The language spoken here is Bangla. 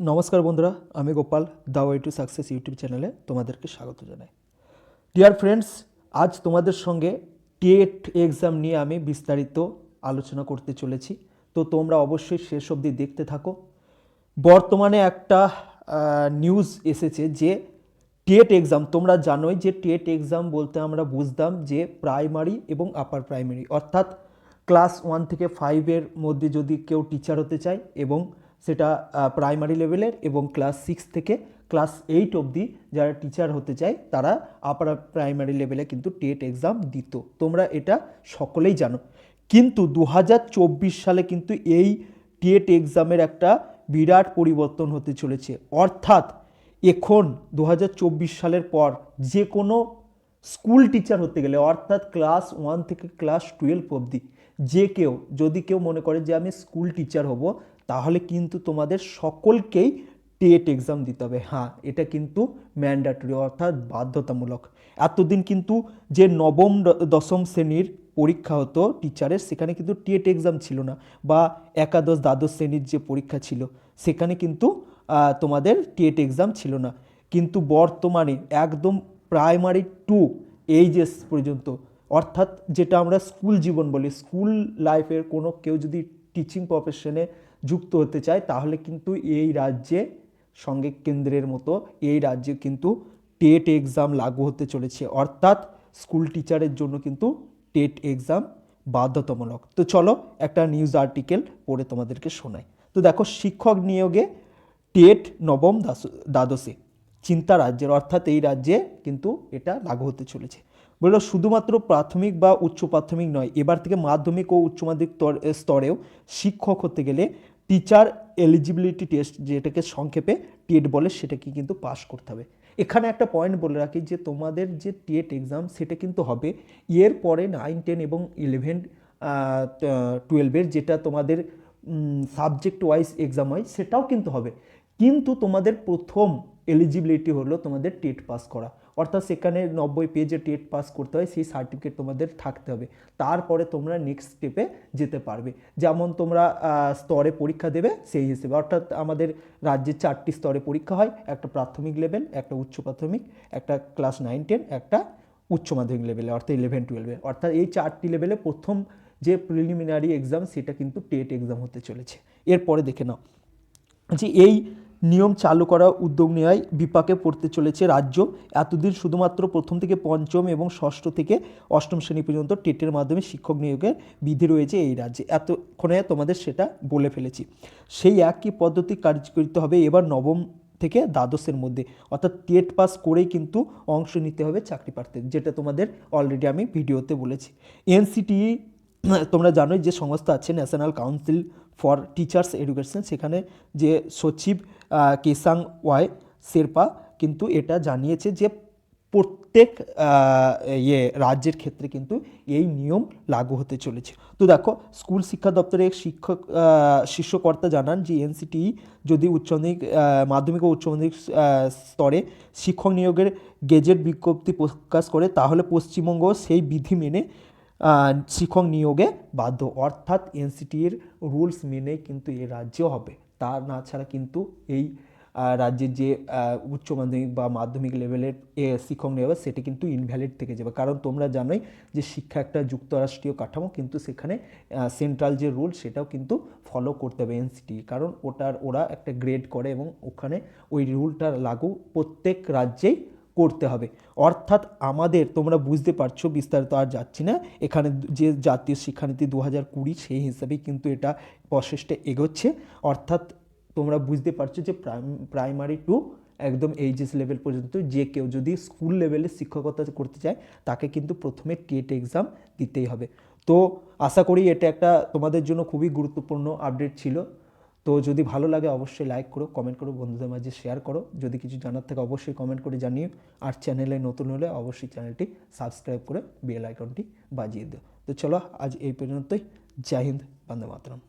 নমস্কার বন্ধুরা, আমি Gopal the way to success YouTube চ্যানেলে তোমাদেরকে স্বাগত জানাই। ডিয়ার ফ্রেন্ডস আজ তোমাদের সঙ্গে টেট এক্সাম নিয়ে আমি বিস্তারিত আলোচনা করতে চলেছি। তো তোমরা অবশ্যই শেষ অবধি দেখতে থাকো। বর্তমানে একটা নিউজ এসেছে যে টেট এক্সাম তোমরা জানোই যে টেট এক্সাম বলতে আমরা বুঝতাম যে প্রাইমারি এবং আপার প্রাইমারি অর্থাৎ ক্লাস ওয়ান থেকে ফাইভের মধ্যে যদি কেউ টিচার হতে চায় এবং সেটা প্রাইমারি লেভেলের এবং ক্লাস সিক্স থেকে ক্লাস এইট অবধি যারা টিচার হতে চায়, তারা আপার প্রাইমারি লেভেলে কিন্তু টেট এক্সাম দিত। তোমরা এটা সকলেই জানো। কিন্তু দু হাজার চব্বিশ সালে কিন্তু এই টেট এক্সামের একটা বিরাট পরিবর্তন হতে চলেছে। অর্থাৎ এখন দু হাজার চব্বিশ সালের পর যে কোনো স্কুল টিচার হতে গেলে, অর্থাৎ ক্লাস ওয়ান থেকে ক্লাস টুয়েলভ অবধি যে কেউ, যদি কেউ মনে করে যে আমি স্কুল টিচার হব, তাহলে কিন্তু তোমাদের সকলকেই টেট এক্সাম দিতে হবে। হ্যাঁ এটা কিন্তু ম্যান্ডাটরি অর্থাৎ বাধ্যতামূলক। এতদিন কিন্তু যে নবম দশম শ্রেণির পরীক্ষা হতো টিচারের সেখানে কিন্তু টেট এক্সাম ছিল না, বা একাদশ, দ্বাদশ শ্রেণির যে পরীক্ষা ছিল, সেখানে কিন্তু তোমাদের টেট এক্সাম ছিল না। কিন্তু বর্তমানে একদম প্রাইমারি টু এইচএস পর্যন্ত অর্থাৎ যেটা আমরা স্কুল জীবন বলি স্কুল লাইফের কোনো কেউ যদি টিচিং প্রফেশনে যুক্ত হতে চায়, তাহলে কিন্তু এই রাজ্যে সঙ্গে কেন্দ্রের মতো এই রাজ্যে কিন্তু টেট এক্সাম লাগু হতে চলেছে। অর্থাৎ স্কুল টিচারের জন্য কিন্তু টেট এক্সাম বাধ্যতামূলক। তো চলো একটা নিউজ আর্টিকেল পড়ে তোমাদেরকে শোনাই। তো দেখো, শিক্ষক নিয়োগে টেট নবম দ্বাদশে, চিন্তা রাজ্যের, অর্থাৎ এই রাজ্যে কিন্তু এটা লাগু হতে চলেছে। বলল, শুধুমাত্র প্রাথমিক বা উচ্চ প্রাথমিক নয়, এবার থেকে মাধ্যমিক ও উচ্চ মাধ্যমিক স্তরেও শিক্ষক হতে গেলে টিচার এলিজিবিলিটি টেস্ট যেটাকে সংক্ষেপে টেট বলে, সেটাকে কিন্তু পাস করতে হবে। এখানে একটা পয়েন্ট বলে রাখি যে, তোমাদের যে টেট এক্সাম সেটা কিন্তু হবে এর পরে নাইন টেন এবং ইলেভেন টুয়েলভের যেটা তোমাদের সাবজেক্ট ওয়াইজ এক্সাম হয়, সেটাও কিন্তু হবে। কিন্তু তোমাদের প্রথম এলিজিবিলিটি হলো তোমাদের টেট পাস করা। অর্থাৎ সেখানে নব্বই পেজে টেট পাস করতে হয়, সেই সার্টিফিকেট তোমাদের থাকতে হবে। তারপরে তোমরা নেক্সট স্টেপে যেতে পারবে। যেমন তোমরা স্তরে পরীক্ষা দেবে, সেই হিসেবে। অর্থাৎ আমাদের রাজ্যে চারটি স্তরে পরীক্ষা হয়। একটা প্রাথমিক লেভেল একটা উচ্চ প্রাথমিক, একটা ক্লাস নাইন টেন একটা উচ্চ মাধ্যমিক লেভেলে অর্থাৎ ইলেভেন টুয়েলভে অর্থাৎ এই চারটি লেভেলে প্রথম যে প্রিলিমিনারি এক্সাম সেটা কিন্তু টেট এক্সাম হতে চলেছে। এরপরে দেখে নাও যে এই নিয়ম চালু করার উদ্যোগ নেওয়ায় বিপাকে পড়তে চলেছে রাজ্য। এতদিন শুধুমাত্র প্রথম থেকে পঞ্চম এবং ষষ্ঠ থেকে অষ্টম শ্রেণি পর্যন্ত টেটের মাধ্যমে শিক্ষক নিয়োগের বিধি রয়েছে এই রাজ্যে। এতক্ষণে তোমাদের সেটা বলে ফেলেছি। সেই একই পদ্ধতি কার্যকরিত হবে এবার নবম থেকে দ্বাদশের মধ্যে। অর্থাৎ টেট পাস করেই কিন্তু অংশ নিতে হবে চাকরি প্রার্থীদের যেটা তোমাদের অলরেডি আমি ভিডিওতে বলেছি। এনসিটিই, তোমরা জানোই যে সংস্থা আছে National Council for Teachers Education সেখানে যে সচিব কেসাং ওয়াই শেরপা কিন্তু এটা জানিয়েছে যে প্রত্যেক ইয়ে রাজ্যের ক্ষেত্রে কিন্তু এই নিয়ম লাগু হতে চলেছে। তো দেখো স্কুল শিক্ষা দপ্তরের শিক্ষক আহ, শীর্ষকর্তা জানান যে এনসিটি যদি উচ্চ মাধ্যমিক ও উচ্চ মাধ্যমিক স্তরে শিক্ষক নিয়োগের গেজেট বিজ্ঞপ্তি প্রকাশ করে তাহলে পশ্চিমবঙ্গ সেই বিধি মেনে শিক্ষক নিয়োগে বাধ্য। অর্থাৎ এনসিটির রুলস মেনে কিন্তু এই রাজ্য হবে। তা না ছাড়া কিন্তু এই রাজ্যের যে উচ্চ মাধ্যমিক বা মাধ্যমিক লেভেলের শিক্ষক নেওয়া, সেটা কিন্তু ইনভ্যালিড থেকে যাবে। কারণ তোমরা জানোই যে শিক্ষা একটা যুক্তরাষ্ট্রীয় কাঠামো, কিন্তু সেখানে সেন্ট্রাল যে রুল সেটাও কিন্তু ফলো করতে হবে এনসিটি। কারণ ওটার, ওরা একটা গ্রেড করে এবং ওখানে ওই রুলটা লাগু প্রত্যেক রাজ্যেই করতে হবে। অর্থাৎ আমাদের, তোমরা বুঝতে পারছ বিস্তারিত আর যাচ্ছি না। এখানে যে জাতীয় শিক্ষানীতি দু হাজার কুড়ি, সেই হিসাবেই কিন্তু এটা প্রসেসটা এগোচ্ছে। অর্থাৎ তোমরা বুঝতে পারছ যে প্রাইমারি টু একদম এইচএস লেভেল পর্যন্ত যে কেউ যদি স্কুল লেভেলে শিক্ষকতা করতে চায়, তাকে কিন্তু প্রথমে টেট এক্সাম দিতেই হবে। তো আশা করি এটা একটা তোমাদের জন্য খুবই গুরুত্বপূর্ণ আপডেট ছিল। তো যদি ভালো লাগে অবশ্যই লাইক করো কমেন্ট করো, বন্ধুদের মাঝে শেয়ার করো। যদি কিছু জানার থাকে অবশ্যই কমেন্ট করে জানিও। আর চ্যানেলে নতুন হলে অবশ্যই চ্যানেলটি সাবস্ক্রাইব করে বেল আইকনটি বাজিয়ে দিও। তো চলো আজ এই পর্যন্তই। জয় হিন্দ, বন্দে মাতরম।